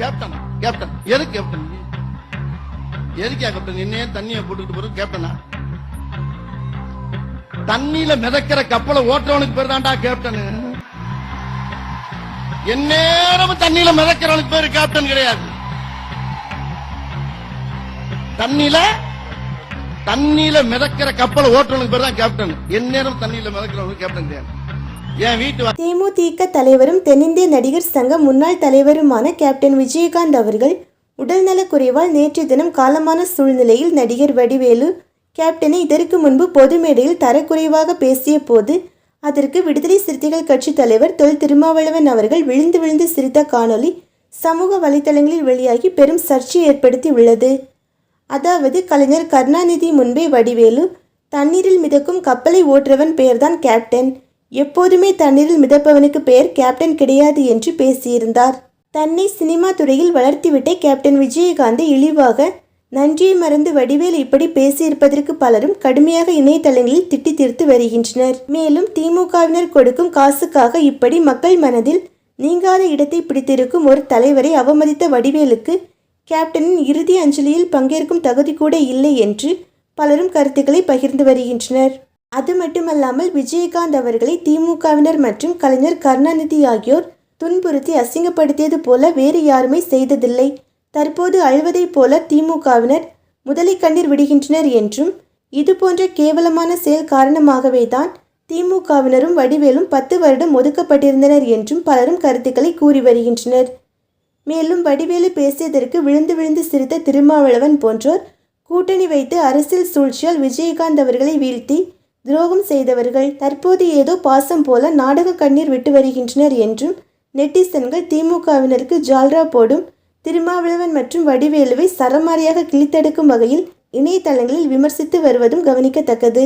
Captain captain. எது captain? எதுக்கா captain என்னையே தண்ணியை போட்டுக்கிட்டு போறது கேப்டனா தண்ணியில மிதக்கிற கப்பலை ஓட்டுறவனுக்கு பேர் தான்டா கேப்டன். எந்நேரமும் தண்ணியில மிதக்கிறவனுக்கு பேரு கேப்டன் கிடையாது. தண்ணியில தண்ணியில மிதக்கிற கப்பலை ஓட்டுறவனுக்கு பேர் தான் கேப்டன். எந்நேரம் தண்ணியில மிதக்கிறவனுக்கு கேப்டன் கிடையாது. தேமுதிக தலைவரும் தென்னிந்திய நடிகர் சங்க முன்னாள் தலைவருமான கேப்டன் விஜயகாந்த் அவர்கள் உடல்நலக் குறைவால் நேற்று தினம் காலமான சூழ்நிலையில் நடிகர் வடிவேலு கேப்டனை இதற்கு முன்பு பொது மேடையில் தரக்குறைவாக பேசிய போது அதற்கு விடுதலை சிறுத்தைகள் கட்சி தலைவர் தொல் திருமாவளவன் அவர்கள் விழுந்து விழுந்து சிரித்த காணொளி சமூக வலைதளங்களில் வெளியாகி பெரும் சர்ச்சை ஏற்படுத்தி உள்ளது. அதாவது கலைஞர் கருணாநிதி முன்பே வடிவேலு தண்ணீரில் மிதக்கும் கப்பலை ஓட்டுறவன் பெயர்தான் கேப்டன். எப்போதுமே தண்ணீரில் மிதப்பவனுக்கு பெயர் கேப்டன் கிடையாது என்று பேசியிருந்தார். தன்னை சினிமா துறையில் வளர்த்துவிட்ட கேப்டன் விஜயகாந்த் இழிவாக நன்றியை மறந்து வடிவேலு இப்படி பேசியிருப்பதற்கு பலரும் கடுமையாக இணையதளங்களில் திட்டி தீர்த்து வருகின்றனர். மேலும் திமுகவினர் கொடுக்கும் காசுக்காக இப்படி மக்கள் மனதில் நீங்காத இடத்தை பிடித்திருக்கும் ஒரு தலைவரை அவமதித்த வடிவேலுக்கு கேப்டனின் இறுதி அஞ்சலியில் பங்கேற்கும் தகுதி கூட இல்லை என்று பலரும் கருத்துக்களை பகிர்ந்து வருகின்றனர். அது மட்டுமல்லாமல் விஜயகாந்த் அவர்களை திமுகவினர் மற்றும் கலைஞர் கருணாநிதி ஆகியோர் துன்புறுத்தி அசிங்கப்படுத்தியது போல வேறு யாருமே செய்ததில்லை. தற்போது அழுவதைப் போல திமுகவினர் முதலை கண்ணீர் விடுகின்றனர் என்றும் இது போன்ற கேவலமான செயல் காரணமாகவே தான் திமுகவினரும் வடிவேலும் பத்து வருடம் ஒதுக்கப்பட்டிருந்தனர் என்றும் பலரும் கருத்துக்களை கூறி வருகின்றனர். மேலும் வடிவேலு பேசியதற்கு விழுந்து விழுந்து சிரித்த திருமாவளவன் போன்றோர் கூட்டணி வைத்து அரசியல் சூழ்ச்சியால் விஜயகாந்த் அவர்களை வீழ்த்தி துரோகம் செய்தவர்கள் தற்போது ஏதோ பாசம் போல நாடக கண்ணீர் விட்டு வருகின்றனர் என்றும் நெட்டிசன்கள் திமுகவினருக்கு ஜால்ரா போடும் திருமாவளவன் மற்றும் வடிவேலுவை சரமாரியாக கிழித்தெடுக்கும் வகையில் இணையதளங்களில் விமர்சித்து வருவதும் கவனிக்கத்தக்கது.